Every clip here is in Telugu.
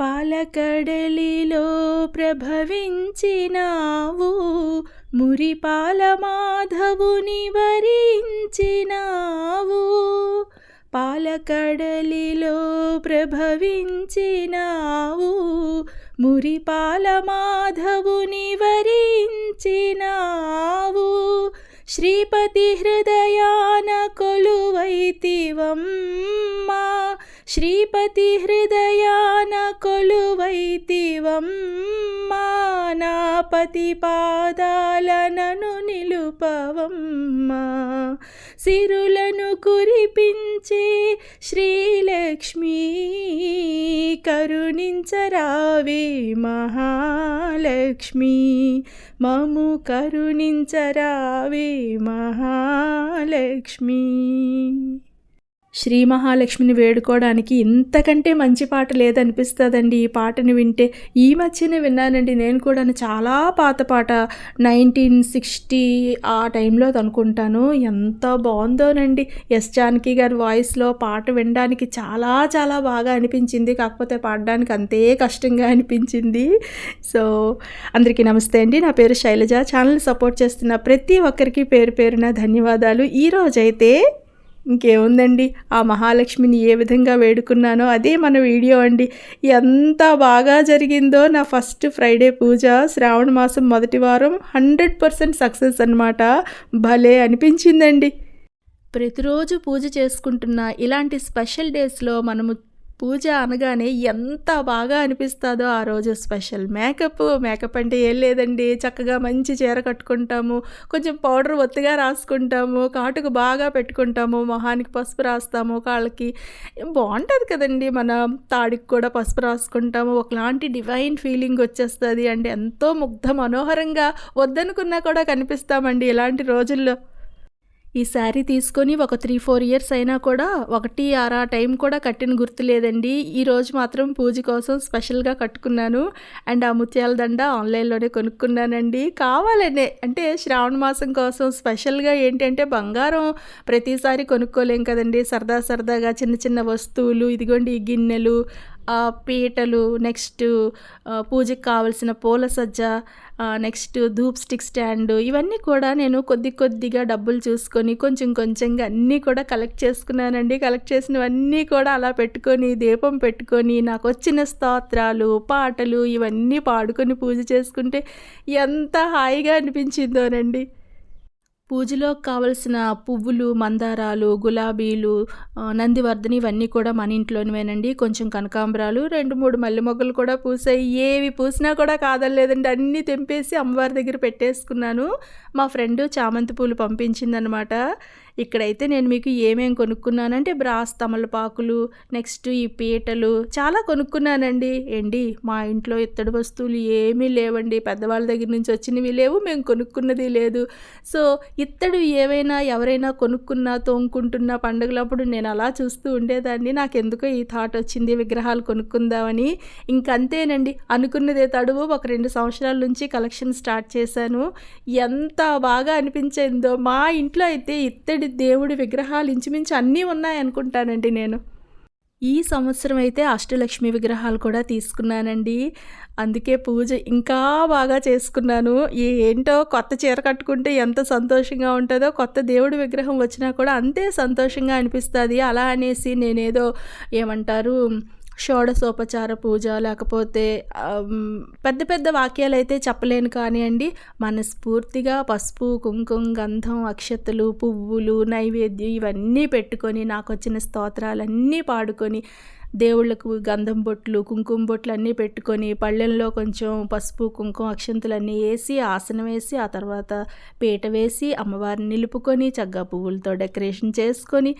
పాలకడలిలో ప్రభవించినావు మురిపాల మాధవుని వరించినావు. పాలకడలిలో ప్రభవించినావు మురిపాల మాధవుని వరించినావు. శ్రీపతి హృదయాన కొలువైతివం శ్రీపతి హృదయాన కొలువైతివమ్మా నా పతి పాదాలనను నిలుపవమ్మా. సిరులను కురిపించే శ్రీలక్ష్మీ కరుణించరావే మహాలక్ష్మి. మము కరుణించరావే మహాలక్ష్మి. శ్రీ మహాలక్ష్మిని వేడుకోవడానికి ఇంతకంటే మంచి పాట లేదనిపిస్తుందండి. ఈ పాటను వింటే ఈ మధ్యనే విన్నానండి. నేను కూడా చాలా పాత పాట నైన్టీన్ సిక్స్టీ ఆ టైంలో అనుకుంటాను. ఎంత బాగుందోనండి. ఎస్ జానకి గారి వాయిస్లో పాట వినడానికి చాలా చాలా బాగా అనిపించింది. కాకపోతే పాడడానికి అంతే కష్టంగా అనిపించింది. సో అందరికీ నమస్తే అండి. నా పేరు శైలజ. ఛానల్ సపోర్ట్ చేస్తున్న ప్రతి ఒక్కరికి పేరు పేరున ధన్యవాదాలు. ఈరోజైతే ఇంకేముందండి? ఆ మహాలక్ష్మిని ఏ విధంగా వేడుకున్నానో అదే మన వీడియో అండి. ఎంత బాగా జరిగిందో నా ఫస్ట్ ఫ్రైడే పూజ శ్రావణ మాసం మొదటి వారం హండ్రెడ్ పర్సెంట్ సక్సెస్ అనమాట భలే అనిపించిందండి. ప్రతిరోజు పూజ చేసుకుంటున్న ఇలాంటి స్పెషల్ డేస్లో మనము పూజ అనగానే ఎంత బాగా అనిపిస్తుందో ఆ రోజు స్పెషల్. మేకప్ మేకప్ అంటే ఏం లేదండి. చక్కగా మంచి చీర కట్టుకుంటాము. కొంచెం పౌడర్ ఒత్తిగా రాసుకుంటాము. కాటుకు బాగా పెట్టుకుంటాము. మొహానికి పసుపు రాస్తాము కాళ్ళకి. బాగుంటుంది కదండి. మన తాడికి కూడా పసుపు రాసుకుంటాము. ఒకలాంటి డివైన్ ఫీలింగ్ వచ్చేస్తుంది. అంటే ఎంతో ముగ్ధ మనోహరంగా వద్దనుకున్నా కూడా కనిపిస్తామండి ఇలాంటి రోజుల్లో. ఈ శారీ తీసుకొని ఒక త్రీ ఫోర్ ఇయర్స్ అయినా కూడా ఒకటి ఆరా టైం కూడా కట్టిన గుర్తు లేదండి. ఈరోజు మాత్రం పూజ కోసం స్పెషల్గా కట్టుకున్నాను. అండ్ ఆ ముత్యాల దండ ఆన్లైన్లోనే కొనుక్కున్నానండి. కావాలనే అంటే శ్రావణ మాసం కోసం స్పెషల్గా ఏంటంటే బంగారం ప్రతిసారి కొనుక్కోలేం కదండి. సరదా సరదాగా చిన్న చిన్న వస్తువులు ఇదిగోండి ఈ గిన్నెలు పీటలు నెక్స్ట్ పూజకి కావలసిన పూల సజ్జ నెక్స్ట్ ధూప్ స్టిక్ స్టాండ్ ఇవన్నీ కూడా నేను కొద్ది కొద్దిగా డబ్బులు చూసుకొని కొంచెం కొంచెంగా అన్నీ కూడా కలెక్ట్ చేసుకున్నానండి. కలెక్ట్ చేసినవన్నీ కూడా అలా పెట్టుకొని దీపం పెట్టుకొని నాకు వచ్చిన స్తోత్రాలు పాటలు ఇవన్నీ పాడుకొని పూజ చేసుకుంటే ఎంత హాయిగా అనిపించిందోనండి. పూజలో కావలసిన పువ్వులు మందారాలు గులాబీలు నందివర్ధని ఇవన్నీ కూడా మన ఇంట్లోనేనండి కొంచెం కనకాంబరాలు రెండు మూడు మల్లె మొగ్గలు కూడా పూసాయి. ఏవి పూసినా కూడా కాదలేదండి అన్నీ తెంపేసి అమ్మవారి దగ్గర పెట్టేసుకున్నాను. మా ఫ్రెండ్ చామంతి పూలు పంపించిందనమాట. ఇక్కడైతే నేను మీకు ఏమేమి కొనుక్కున్నానంటే బ్రాస్ తమలపాకులు నెక్స్ట్ ఈ పీటలు చాలా కొనుక్కున్నానండి. ఏంటి మా ఇంట్లో ఇత్తడి వస్తువులు ఏమీ లేవండి. పెద్దవాళ్ళ దగ్గర నుంచి వచ్చినవి లేవు మేము కొనుక్కున్నది లేదు. సో ఇత్తడు ఏవైనా ఎవరైనా కొనుక్కున్నా తోముకుంటున్న పండుగలప్పుడు నేను అలా చూస్తూ ఉండేదాన్ని. నాకు ఎందుకో ఈ థాట్ వచ్చింది విగ్రహాలు కొనుక్కుందామని. ఇంకంతేనండి అనుకున్నదే తడువు. ఒక రెండు సంవత్సరాల నుంచి కలెక్షన్ స్టార్ట్ చేశాను. ఎంత బాగా అనిపించిందో మా ఇంట్లో అయితే ఇత్తడి దేవుడి విగ్రహాలు ఇంచుమించు అన్నీ ఉన్నాయనుకుంటానండి నేను. ఈ సంవత్సరం అయితే అష్టలక్ష్మి విగ్రహాలు కూడా తీసుకున్నానండి. అందుకే పూజ ఇంకా బాగా చేసుకున్నాను. ఏంటో కొత్త చీర కట్టుకుంటే ఎంత సంతోషంగా ఉంటుందో కొత్త దేవుడి విగ్రహం వచ్చినా కూడా అంతే సంతోషంగా అనిపిస్తుంది. అలా అనేసి నేనేదో ఏమంటారు షోడశోపచార పూజ లేకపోతే పెద్ద పెద్ద వాక్యాలు అయితే చెప్పలేను కానివ్వండి మనస్ఫూర్తిగా పసుపు కుంకుమ గంధం అక్షతలు పువ్వులు నైవేద్యం ఇవన్నీ పెట్టుకొని నాకు వచ్చిన స్తోత్రాలన్నీ పాడుకొని దేవుళ్ళకు గంధం బొట్లు కుంకుమ బొట్లు అన్నీ పెట్టుకొని పళ్ళెంలో కొంచెం పసుపు కుంకుమ అక్షంతులన్నీ వేసి ఆసనం వేసి ఆ తర్వాత పీట వేసి అమ్మవారిని నిలుపుకొని చక్కగా పువ్వులతో డెకరేషన్ చేసుకొని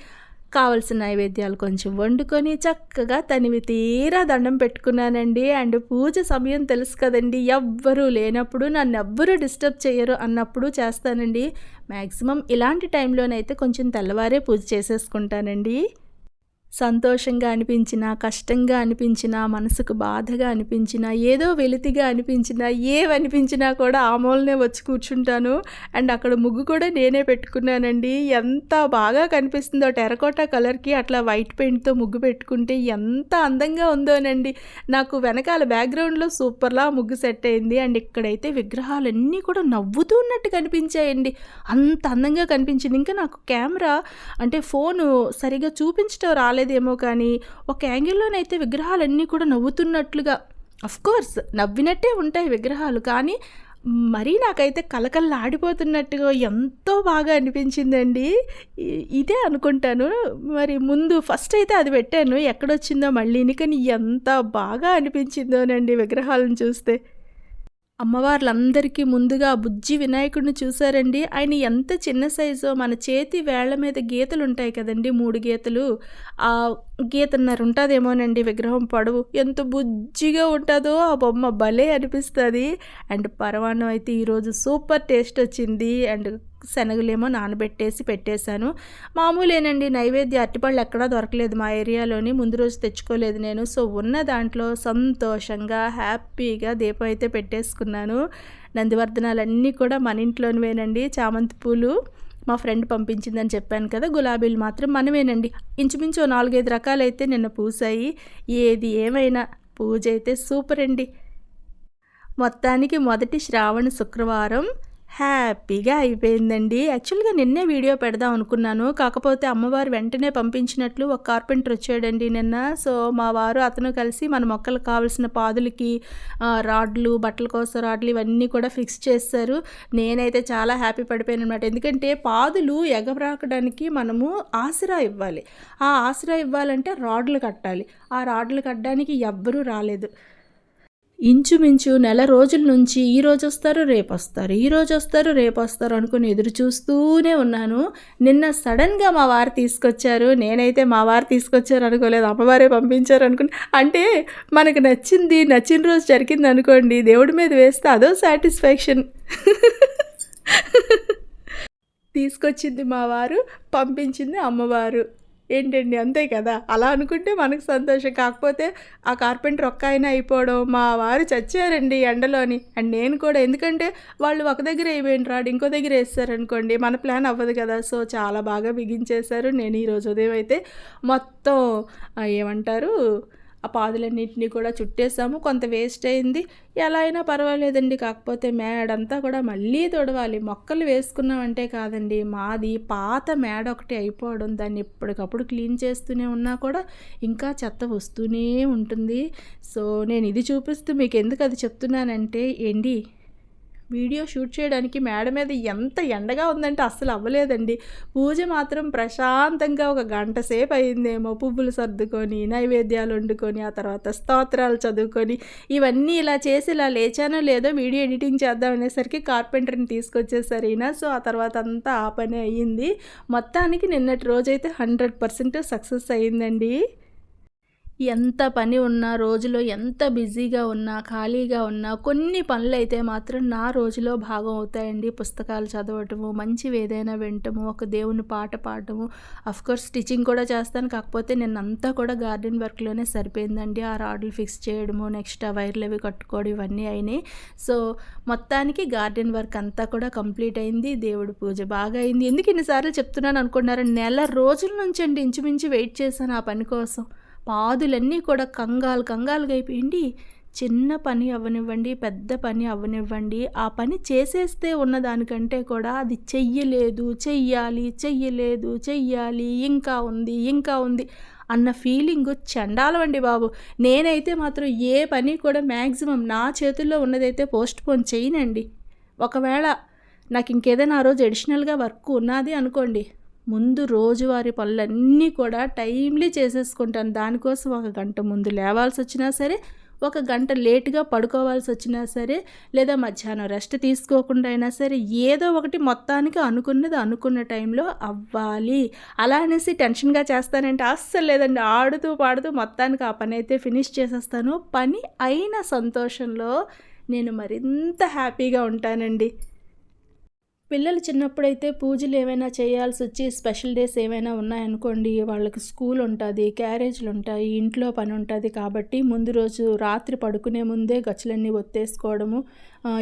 కావలసిన నైవేద్యాలు కొంచెం వండుకొని చక్కగా తనివి తీరా దండం పెట్టుకున్నానండి. అండ్ పూజ సమయం తెలుసు కదండి ఎవ్వరూ లేనప్పుడు నన్ను ఎవ్వరూ డిస్టర్బ్ చేయరు అన్నప్పుడు చేస్తానండి. మ్యాక్సిమం ఇలాంటి టైంలోనైతే కొంచెం తెల్లవారే పూజ చేసేసుకుంటానండి. సంతోషంగా అనిపించినా కష్టంగా అనిపించినా మనసుకు బాధగా అనిపించినా ఏదో వెలితిగా అనిపించినా ఏవనిపించినా కూడా ఆ మూలనే వచ్చి కూర్చుంటాను. అండ్ అక్కడ ముగ్గు కూడా నేనే పెట్టుకున్నానండి. ఎంత బాగా కనిపిస్తుందో టెరకోటా కలర్కి అట్లా వైట్ పెయింట్తో ముగ్గు పెట్టుకుంటే ఎంత అందంగా ఉందోనండి. నాకు వెనకాల బ్యాక్గ్రౌండ్లో సూపర్లా ముగ్గు సెట్ అయింది. అండ్ ఇక్కడైతే విగ్రహాలన్నీ కూడా నవ్వుతూ ఉన్నట్టు కనిపించాయండి. అంత అందంగా కనిపించింది. ఇంకా నాకు కెమెరా అంటే ఫోను సరిగా చూపించడం రాలేదేమో కానీ ఒక యాంగిల్లోనైతే విగ్రహాలన్నీ కూడా నవ్వుతున్నట్లుగా. కోర్స్ నవ్వినట్టే ఉంటాయి విగ్రహాలు కానీ మరీ నాకైతే కలకల్లా ఆడిపోతున్నట్టుగా ఎంతో బాగా అనిపించిందండి. ఇదే అనుకుంటాను. మరి ముందు ఫస్ట్ అయితే అది పెట్టాను ఎక్కడొచ్చిందో మళ్ళీని కానీ ఎంత బాగా అనిపించిందోనండి విగ్రహాలను చూస్తే. అమ్మవార్లందరికీ ముందుగా బుజ్జి వినాయకుడిని చూశారండి. ఆయన ఎంత చిన్న సైజో మన చేతి వేళ్ళ మీద గీతలు ఉంటాయి కదండి మూడు గీతలు. ఆ గీతన్నర ఉంటుందేమోనండి విగ్రహం పొడవు. ఎంత బుజ్జిగా ఉంటుందో ఆ బొమ్మ భలే అనిపిస్తుంది. అండ్ పరమాన్నం అయితే ఈరోజు సూపర్ టేస్ట్ వచ్చింది. అండ్ శనగలేమో నానబెట్టేసి పెట్టేశాను. మామూలేనండి నైవేద్య అరటిపళ్ళు ఎక్కడా దొరకలేదు మా ఏరియాలోని ముందు రోజు తెచ్చుకోలేదు నేను. సో ఉన్న దాంట్లో సంతోషంగా హ్యాపీగా దీపం అయితే పెట్టేసుకున్నాను. నందివర్ధనాలన్నీ కూడా మన ఇంట్లోనివేనండి. చామంతి పూలు మా ఫ్రెండ్ పంపించిందని చెప్పాను కదా గులాబీలు మాత్రం మనమేనండి. ఇంచుమించు నాలుగైదు రకాలైతే నిన్న పూసాయి ఏది ఏమైనా పూజ అయితే సూపర్ అండి మొత్తానికి మొదటి శ్రావణ శుక్రవారం. హ్యాపీగా అయిపోయిందండి. యాక్చువల్గా నిన్నే వీడియో పెడదాం అనుకున్నాను. కాకపోతే అమ్మవారు వెంటనే పంపించినట్లు ఒక కార్పెంటర్ వచ్చాడండి నిన్న. సో మా వారు అతను కలిసి మన మొక్కలకు కావాల్సిన పాదులకి రాడ్లు బట్టల కోసం రాడ్లు ఇవన్నీ కూడా ఫిక్స్ చేస్తారు నేనైతే చాలా హ్యాపీ పడిపోయాను అనమాట ఎందుకంటే పాదులు ఎగబ్రాకడానికి మనము ఆసరా ఇవ్వాలి. ఆ ఆసరా ఇవ్వాలంటే రాడ్లు కట్టాలి. ఆ రాడ్లు కట్టడానికి ఎవ్వరూ రాలేదు. ఇంచుమించు నెల రోజుల నుంచి ఈ రోజు వస్తారు రేపు వస్తారు. ఈ రోజు వస్తారు రేపు వస్తారు అనుకుని ఎదురు చూస్తూనే ఉన్నాను. నిన్న సడన్గా మా వారు తీసుకొచ్చారు. నేనైతే మా వారు తీసుకొచ్చారు అనుకోలేదు. అమ్మవారే పంపించారు అనుకుని. అంటే మనకు నచ్చింది నచ్చిన రోజు జరిగింది అనుకోండి. దేవుడి మీద వేస్తే అదో సాటిస్ఫాక్షన్ తీసుకొచ్చింది మా వారు పంపించింది అమ్మవారు. ఏంటండి అంతే కదా? అలా అనుకుంటే మనకు సంతోషం. కాకపోతే ఆ కార్పెంటర్ ఒక్క ఆయన అయిపోవడం మా వారు చచ్చారండి ఎండలోని. అండ్ నేను కూడా ఎందుకంటే వాళ్ళు ఒక దగ్గర వేయండి రాడు ఇంకో దగ్గర వేస్తారనుకోండి మన ప్లాన్ అవ్వదు కదా? సో చాలా బాగా బిగించేశారు. నేను ఈరోజు ఉదయం అయితే మొత్తం ఏమంటారు ఆ పాదులన్నింటినీ కూడా చుట్టేసాము. కొంత వేస్ట్ అయింది. ఎలా అయినా పర్వాలేదండి. కాకపోతే మేడంతా కూడా మళ్ళీ తొడవాలి. మొక్కలు వేసుకున్నామంటే కాదండి. మాది పాత మేడ ఒకటి అయిపోవడం దాన్ని ఎప్పటికప్పుడు క్లీన్ చేస్తూనే ఉన్నా కూడా ఇంకా చెత్త వస్తూనే ఉంటుంది. సో నేను ఇది చూపిస్తూ మీకు ఎందుకు అది చెప్తున్నానంటే ఏంటి? వీడియో షూట్ చేయడానికి మేడ మీద ఎంత ఎండగా ఉందంటే అస్సలు అవ్వలేదండి. పూజ మాత్రం ప్రశాంతంగా ఒక గంట సేపు అయిందేమో పువ్వులు సర్దుకొని నైవేద్యాలు వండుకొని ఆ తర్వాత స్తోత్రాలు చదువుకొని ఇవన్నీ ఇలా చేసి ఇలా లేచానో లేదో వీడియో ఎడిటింగ్ చేద్దాం అనేసరికి కార్పెంటర్ని తీసుకొచ్చేసారు ఈయన సో ఆ తర్వాత అంతా ఆ పని అయ్యింది. మొత్తానికి నిన్నటి రోజైతే హండ్రెడ్ పర్సెంట్ సక్సెస్ అయ్యిందండి. ఎంత పని ఉన్నా రోజులో ఎంత బిజీగా ఉన్నా ఖాళీగా ఉన్నా కొన్ని పనులు అయితే మాత్రం నా రోజులో భాగం అవుతాయండి. పుస్తకాలు చదవటము మంచివి ఏదైనా వినటము ఒక దేవుని పాట పాడటము. కోర్స్ స్టిచ్చింగ్ కూడా చేస్తాను. కాకపోతే నిన్నంతా కూడా గార్డెన్ వర్క్లోనే సరిపోయిందండి. ఆ రాడ్లు ఫిక్స్ చేయడము నెక్స్ట్ ఆ వైర్లు అవి కట్టుకోవడం ఇవన్నీ అయినాయి. సో మొత్తానికి గార్డెన్ వర్క్ అంతా కూడా కంప్లీట్ అయింది. దేవుడి పూజ బాగా అయింది. ఎందుకు ఇన్నిసార్లు చెప్తున్నాను అనుకున్నారు నెల రోజుల నుంచి అండి ఇంచుమించు వెయిట్ చేశాను ఆ పని కోసం. పాదులన్నీ కూడా కంగాలు కంగాలుగా అయిపోయింది. చిన్న పని అవ్వనివ్వండి పెద్ద పని అవ్వనివ్వండి. ఆ పని చేసేస్తే ఉన్నదానికంటే కూడా అది చెయ్యలేదు చెయ్యాలి చెయ్యలేదు చెయ్యాలి ఇంకా ఉంది ఇంకా ఉంది అన్న ఫీలింగ్ చండాలం అండి బాబు. నేనైతే మాత్రం ఏ పని కూడా మ్యాక్సిమం నా చేతుల్లో ఉన్నదైతే పోస్ట్ పోన్ చేయనండి. ఒకవేళ నాకు ఇంకేదైనా ఆ రోజు అడిషనల్గా వర్క్ ఉన్నది అనుకోండి. ముందు రోజువారి పనులన్నీ కూడా టైమ్లీ చేసేసుకుంటాను. దానికోసం ఒక గంట ముందు లేవాల్సి వచ్చినా సరే ఒక గంట లేటుగా పడుకోవాల్సి వచ్చినా సరే లేదా మధ్యాహ్నం రెస్ట్ తీసుకోకుండా అయినా సరే ఏదో ఒకటి మొత్తానికి అనుకున్నది అనుకున్న టైంలో అవ్వాలి. అలా అనేసి టెన్షన్గా చేస్తానంటే అస్సలు లేదండి. ఆడుతూ పాడుతూ మొత్తానికి ఆ పని అయితే ఫినిష్ చేసేస్తాను. పని అయిన సంతోషంలో నేను మరింత హ్యాపీగా ఉంటానండి. పిల్లలు చిన్నప్పుడైతే పూజలు ఏమైనా చేయాల్సి వచ్చి స్పెషల్ డేస్ ఏమైనా ఉన్నాయనుకోండి వాళ్ళకి స్కూల్ ఉంటుంది క్యారేజ్లు ఉంటాయి ఇంట్లో పని ఉంటుంది కాబట్టి ముందు రోజు రాత్రి పడుకునే ముందే గచ్చులన్నీ ఒత్తేసుకోవడము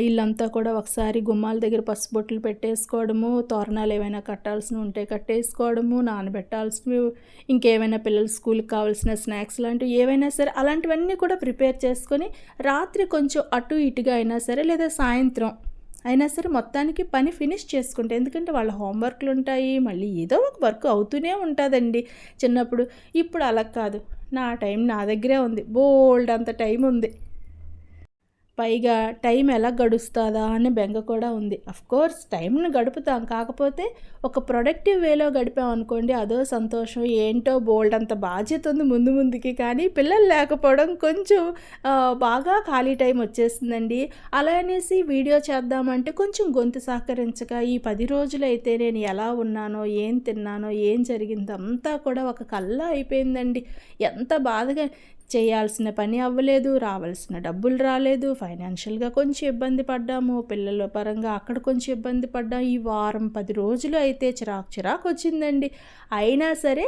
ఇల్లంతా కూడా ఒకసారి గుమ్మాల దగ్గర పసుబొట్లు పెట్టేసుకోవడము తోరణాలు ఏమైనా కట్టాల్సినవి ఉంటే కట్టేసుకోవడము నానబెట్టాల్సినవి ఇంకేమైనా పిల్లలు స్కూల్కి కావాల్సిన స్నాక్స్ లాంటివి ఏవైనా సరే అలాంటివన్నీ కూడా ప్రిపేర్ చేసుకొని రాత్రి కొంచెం అటు ఇటుగా అయినా సరే లేదా సాయంత్రం అయినా సరే మొత్తానికి పని ఫినిష్ చేసుకుంటే ఎందుకంటే వాళ్ళ హోంవర్క్లు ఉంటాయి మళ్ళీ ఏదో ఒక వర్క్ అవుతూనే ఉంటుందండి. చిన్నప్పుడు ఇప్పుడు అలా కాదు. నా టైం నా దగ్గరే ఉంది. బోల్డ్ అంత టైం ఉంది. పైగా టైం ఎలా గడుస్తుందా అనే బెంగ కూడా ఉంది. కోర్స్ టైంను గడుపుతాం. కాకపోతే ఒక ప్రొడక్టివ్ వేలో గడిపాం అనుకోండి అదో సంతోషం. ఏంటో బోల్డ్ అంత బాధ్యత ఉంది ముందు ముందుకి. కానీ పిల్లలు లేకపోవడం కొంచెం బాగా ఖాళీ టైం వచ్చేసిందండి. అలా అనేసి వీడియో చేద్దామంటే కొంచెం గొంతు సహకరించక ఈ పది రోజులైతే నేను ఎలా ఉన్నానో ఏం తిన్నానో ఏం జరిగిందో అంతా కూడా ఒక కళ్ళ అయిపోయిందండి. ఎంత బాధగా చేయాల్సిన పని అవ్వలేదు రావాల్సిన డబ్బులు రాలేదు ఫైనాన్షియల్గా కొంచెం ఇబ్బంది పడ్డాము పిల్లల పరంగా అక్కడ కొంచెం ఇబ్బంది పడ్డాం. ఈ వారం పది రోజులు అయితే చిరాకు చిరాకు వచ్చిందండి. అయినా సరే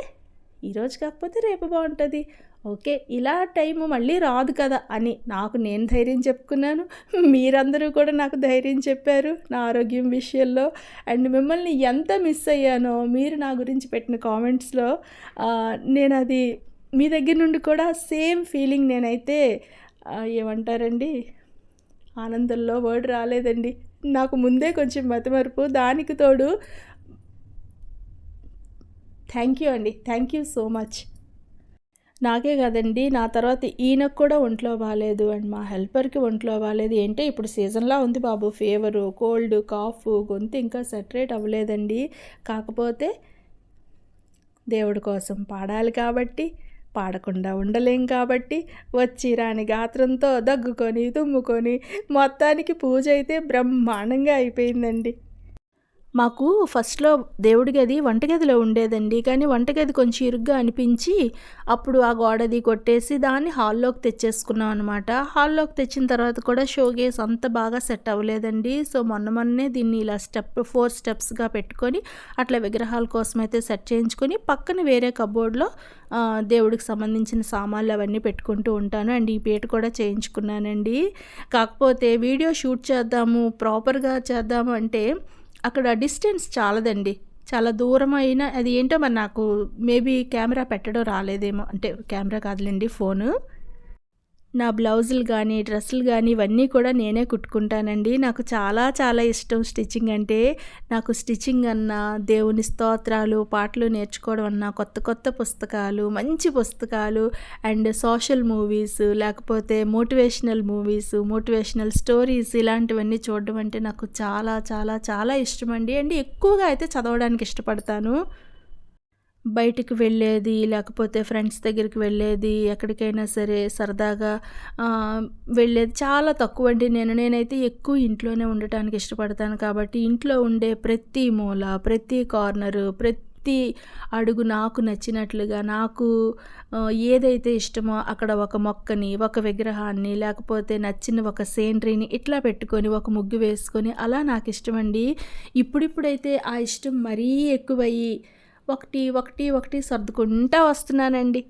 ఈరోజు కాకపోతే రేపు బాగుంటుంది. ఓకే ఇలా టైము మళ్ళీ రాదు కదా అని నాకు నేను ధైర్యం చెప్పుకున్నాను. మీరందరూ కూడా నాకు ధైర్యం చెప్పారు నా ఆరోగ్యం విషయంలో. అండ్ మిమ్మల్ని ఎంత మిస్ అయ్యానో మీరు నా గురించి పెట్టిన కామెంట్స్లో నేను అది మీ దగ్గర నుండి కూడా సేమ్ ఫీలింగ్ నేనైతే ఏమంటారండి? ఆనందంలో వర్డ్ రాలేదండి. నాకు ముందే కొంచెం మతిమరుపు దానికి తోడు థ్యాంక్ యూ అండి. Thank you so much. నాకే కదండి నా తర్వాత ఈయనకు కూడా ఒంట్లో బాగాలేదు అండ్ మా హెల్పర్కి ఒంట్లో బాగాలేదు ఏంటో ఇప్పుడు సీజన్లా ఉంది బాబు. ఫీవరు కోల్డ్ కాఫ్ గొంతు ఇంకా సెటరేట్ అవ్వలేదండి. కాకపోతే దేవుడి కోసం పాడాలి కాబట్టి పాడకుండా ఉండలేం కాబట్టి వచ్చి రాని గాత్రంతో దగ్గుకొని తుమ్ముకొని మొత్తానికి పూజ అయితే బ్రహ్మాండంగా అయిపోయిందండి. మాకు ఫస్ట్లో దేవుడి గది వంటగదిలో ఉండేదండి. కానీ వంటగది కొంచెం ఇరుగ్గా అనిపించి అప్పుడు ఆ గోడది కొట్టేసి దాన్ని హాల్లోకి తెచ్చేసుకున్నాం అనమాట హాల్లోకి తెచ్చిన తర్వాత కూడా షోగేస్ అంత బాగా సెట్ అవ్వలేదండి. సో మొన్న మొన్నే దీన్ని ఇలా స్టెప్ ఫోర్ స్టెప్స్గా పెట్టుకొని అట్లా విగ్రహాల కోసం అయితే సెట్ చేయించుకొని పక్కన వేరే కబోర్డ్లో దేవుడికి సంబంధించిన సామాన్లు అవన్నీ పెట్టుకుంటూ ఉంటాను. అండ్ ఈ పీట కూడా చేయించుకున్నానండి. కాకపోతే వీడియో షూట్ చేద్దాము ప్రాపర్గా చేద్దాము అంటే అక్కడ డిస్టెన్స్ చాలదండి. చాలా దూరం అయినా అది ఏంటో మరి నాకు మేబీ కెమెరా పెట్టడం రాలేదేమో. అంటే కెమెరా కాదులేండి ఫోను. నా బ్లౌజులు కానీ డ్రెస్సులు కానీ ఇవన్నీ కూడా నేనే కుట్టుకుంటానండి. నాకు చాలా చాలా ఇష్టం స్టిచ్చింగ్ అంటే నాకు స్టిచ్చింగ్ అన్నా దేవుని స్తోత్రాలు పాటలు నేర్చుకోవడం అన్నా కొత్త కొత్త పుస్తకాలు మంచి పుస్తకాలు అండ్ సోషల్ మూవీస్ లేకపోతే మోటివేషనల్ మూవీస్ మోటివేషనల్ స్టోరీస్ ఇలాంటివన్నీ చూడడం అంటే నాకు చాలా చాలా చాలా ఇష్టం అండి అండ్ ఎక్కువగా అయితే చదవడానికి ఇష్టపడతాను. బయటికి వెళ్ళేది లేకపోతే ఫ్రెండ్స్ దగ్గరికి వెళ్ళేది ఎక్కడికైనా సరే సరదాగా వెళ్ళేది చాలా తక్కువ అండి నేను నేనైతే ఎక్కువ ఇంట్లోనే ఉండటానికి ఇష్టపడతాను. కాబట్టి ఇంట్లో ఉండే ప్రతి మూల ప్రతి కార్నరు ప్రతి అడుగు నాకు నచ్చినట్లుగా నాకు ఏదైతే ఇష్టమో అక్కడ ఒక మొక్కని ఒక విగ్రహాన్ని లేకపోతే నచ్చిన ఒక సేనరీని ఇట్లా పెట్టుకొని ఒక ముగ్గు వేసుకొని అలా నాకు ఇష్టమండి. ఇప్పుడిప్పుడైతే ఆ ఇష్టం మరీ ఎక్కువయ్యి ఒకటి ఒకటి ఒకటి సర్దుకుంటా వస్తున్నానండి.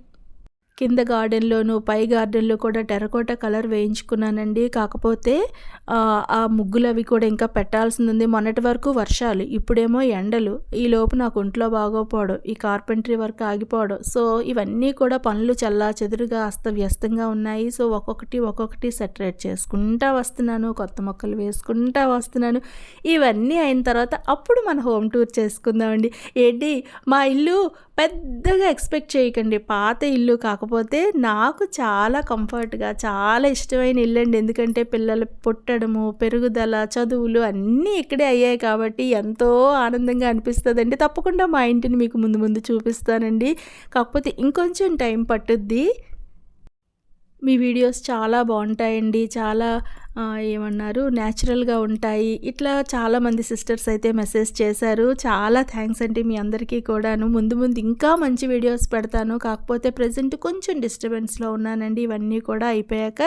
కింద గార్డెన్లోను పై గార్డెన్లో కూడా టెరకోట కలర్ వేయించుకున్నానండి. కాకపోతే ఆ ముగ్గులు అవి కూడా ఇంకా పెట్టాల్సింది ఉంది మొన్నటి వరకు వర్షాలు ఇప్పుడేమో ఎండలు. ఈ లోపు నాకు ఒంట్లో బాగోపోవడం ఈ కార్పెంటరీ వర్క్ ఆగిపోవడం. సో ఇవన్నీ కూడా పనులు చల్లా చెదురుగా అస్తవ్యస్తంగా ఉన్నాయి. సో ఒక్కొక్కటి ఒక్కొక్కటి సెటరేట్ చేసుకుంటా వస్తున్నాను. కొత్త మొక్కలు వేసుకుంటా వస్తున్నాను. ఇవన్నీ అయిన తర్వాత అప్పుడు మన హోమ్ టూర్ చేసుకుందామండి. ఏంటి? మా ఇల్లు పెద్దగా ఎక్స్పెక్ట్ చేయకండి. పాత ఇల్లు కాకపోతే నాకు చాలా కంఫర్ట్గా చాలా ఇష్టమైన ఇల్లు అండి. ఎందుకంటే పిల్లలు పుట్టడము పెరుగుదల చదువులు అన్నీ ఇక్కడే అయ్యాయి కాబట్టి ఎంతో ఆనందంగా అనిపిస్తుందండి. తప్పకుండా మా ఇంటిని మీకు ముందు ముందు చూపిస్తానండి. కాకపోతే ఇంకొంచెం టైం పట్టుద్ది. మీ వీడియోస్ చాలా బాగుంటాయండి. చాలా ఏమన్నారు? న్యాచురల్గా ఉంటాయి. ఇట్లా చాలామంది సిస్టర్స్ అయితే మెసేజ్ చేశారు. చాలా థ్యాంక్స్ అండి మీ అందరికీ కూడాను. ముందు ముందు ఇంకా మంచి వీడియోస్ పెడతాను. కాకపోతే ప్రజెంట్ కొంచెం డిస్టర్బెన్స్లో ఉన్నానండి. ఇవన్నీ కూడా అయిపోయాక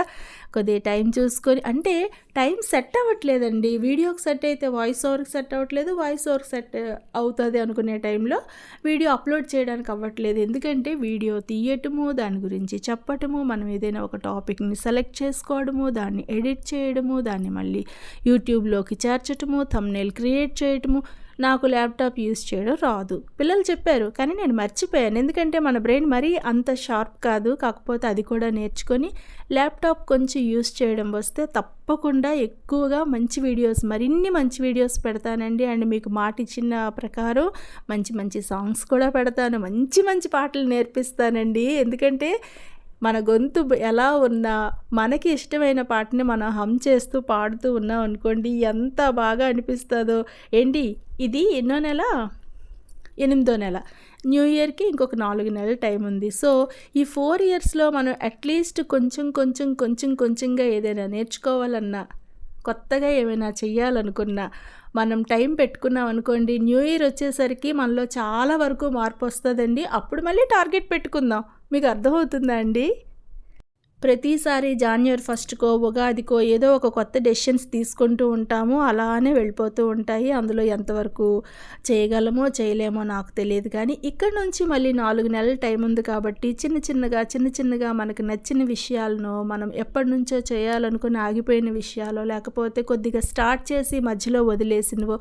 కొద్దిగా టైం చూసుకొని అంటే టైం సెట్ అవ్వట్లేదండి. వీడియోకి సెట్ అయితే వాయిస్ ఓవర్కి సెట్ అవ్వట్లేదు. వాయిస్ ఓవర్కి సెట్ అవుతుంది అనుకునే టైంలో వీడియో అప్లోడ్ చేయడానికి అవ్వట్లేదు. ఎందుకంటే వీడియో తీయటము దాని గురించి చెప్పటము మనం ఏదైనా ఒక టాపిక్ని సెలెక్ట్ చేసుకోవడము దాన్ని ఎడిట్ చేయడము దాన్ని మళ్ళీ యూట్యూబ్లోకి చేర్చటము థంబ్నెయిల్ క్రియేట్ చేయటము నాకు ల్యాప్టాప్ యూస్ చేయడం రాదు. పిల్లలు చెప్పారు కానీ నేను మర్చిపోయాను. ఎందుకంటే మన బ్రెయిన్ మరీ అంత షార్ప్ కాదు. కాకపోతే అది కూడా నేర్చుకొని ల్యాప్టాప్ కొంచెం యూస్ చేయడం వస్తే తప్పకుండా ఎక్కువగా మంచి వీడియోస్ మరిన్ని మంచి వీడియోస్ పెడతానండి. అండ్ మీకు మాట ఇచ్చిన ప్రకారం మంచి మంచి సాంగ్స్ కూడా పెడతాను. మంచి మంచి పాటలు నేర్పిస్తానండి. ఎందుకంటే మన గొంతు ఎలా ఉన్నా మనకి ఇష్టమైన పాటని మనం హమ్ చేస్తూ పాడుతూ ఉన్నాం అనుకోండి ఎంత బాగా అనిపిస్తుందో. ఏంటి? ఇది ఎన్నో నెల? ఎనిమిదో నెల. న్యూ ఇయర్కి ఇంకొక నాలుగు నెలల టైం ఉంది. సో ఈ ఫోర్ ఇయర్స్లో మనం అట్లీస్ట్ కొంచెం కొంచెం కొంచెం కొంచెంగా ఏదైనా నేర్చుకోవాలన్నా కొత్తగా ఏమైనా చేయాలనుకున్నా మనం టైం పెట్టుకున్నాం అనుకోండి న్యూ ఇయర్ వచ్చేసరికి మనలో చాలా వరకు మార్పు వస్తుందండి. అప్పుడు మళ్ళీ టార్గెట్ పెట్టుకుందాం. మీకు అర్థమవుతుందా అండి? ప్రతిసారి జాన్యువరి ఫస్ట్కో ఉగాదికో ఏదో ఒక కొత్త డెసిషన్స్ తీసుకుంటూ ఉంటాము. అలానే వెళ్ళిపోతూ ఉంటాయి. అందులో ఎంతవరకు చేయగలమో చేయలేమో నాకు తెలియదు కానీ ఇక్కడ నుంచి మళ్ళీ నాలుగు నెలల టైం ఉంది కాబట్టి చిన్న చిన్నగా చిన్న చిన్నగా మనకు నచ్చిన విషయాలను మనం ఎప్పటి నుంచో చేయాలనుకుని ఆగిపోయిన విషయాలు లేకపోతే కొద్దిగా స్టార్ట్ చేసి మధ్యలో వదిలేసినవో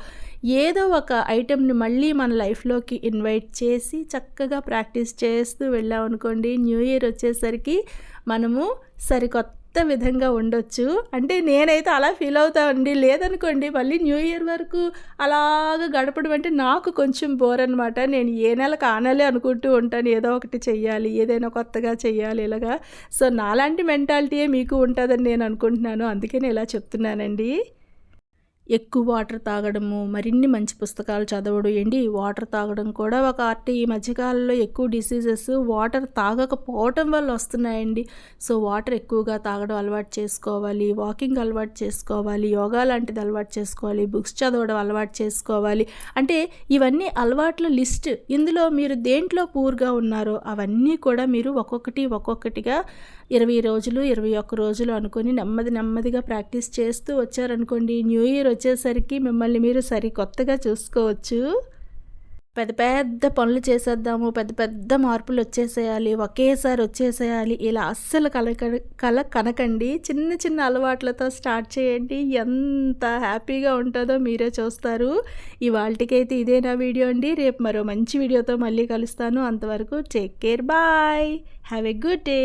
ఏదో ఒక ఐటెంని మళ్ళీ మన లైఫ్లోకి ఇన్వైట్ చేసి చక్కగా ప్రాక్టీస్ చేస్తూ వెళ్ళామనుకోండి న్యూ ఇయర్ వచ్చేసరికి మనము సరికొత్త విధంగా ఉండొచ్చు. అంటే నేనైతే అలా ఫీల్ అవుతామండి లేదనుకోండి మళ్ళీ న్యూ ఇయర్ వరకు అలాగ గడపడం అంటే నాకు కొంచెం బోర్ అనమాట నేను ఏ నెల కానాలి అనుకుంటూ ఉంటాను. ఏదో ఒకటి చెయ్యాలి ఏదైనా కొత్తగా చెయ్యాలి ఇలాగా. సో నాలాంటి మెంటాలిటీయే మీకు ఉంటుందని నేను అనుకుంటున్నాను. అందుకే నేను ఇలా చెప్తున్నానండి. ఎక్కువ వాటర్ తాగడము మరిన్ని మంచి పుస్తకాలు చదవడం ఏంటి వాటర్ తాగడం కూడా ఒక ఆర్ట్. ఈ మధ్యకాలంలో ఎక్కువ డిసీజెస్ వాటర్ తాగకపోవటం వల్ల వస్తున్నాయండి. సో వాటర్ ఎక్కువగా తాగడం అలవాటు చేసుకోవాలి వాకింగ్ అలవాటు చేసుకోవాలి యోగా లాంటిది అలవాటు చేసుకోవాలి బుక్స్ చదవడం అలవాటు చేసుకోవాలి. అంటే ఇవన్నీ అలవాట్ల లిస్ట్. ఇందులో మీరు దేంట్లో పూర్గా ఉన్నారో అవన్నీ కూడా మీరు ఒక్కొక్కటి ఒక్కొక్కటిగా ఇరవై రోజులు ఇరవై ఒక్క రోజులు అనుకొని నెమ్మది నెమ్మదిగా ప్రాక్టీస్ చేస్తూ వచ్చారనుకోండి న్యూ ఇయర్ వచ్చేసరికి మిమ్మల్ని మీరు సరి కొత్తగా చూసుకోవచ్చు. పెద్ద పెద్ద పనులు చేసేద్దాము పెద్ద పెద్ద మార్పులు వచ్చేసేయాలి ఒకేసారి వచ్చేసేయాలి ఇలా అస్సలు కల కల కనకండి. చిన్న చిన్న అలవాట్లతో స్టార్ట్ చేయండి. ఎంత హ్యాపీగా ఉంటుందో మీరే చూస్తారు. ఇవాళకైతే ఇదే నా వీడియో అండి. రేపు మరో మంచి వీడియోతో మళ్ళీ కలుస్తాను. అంతవరకు take care. Bye. Have a good day.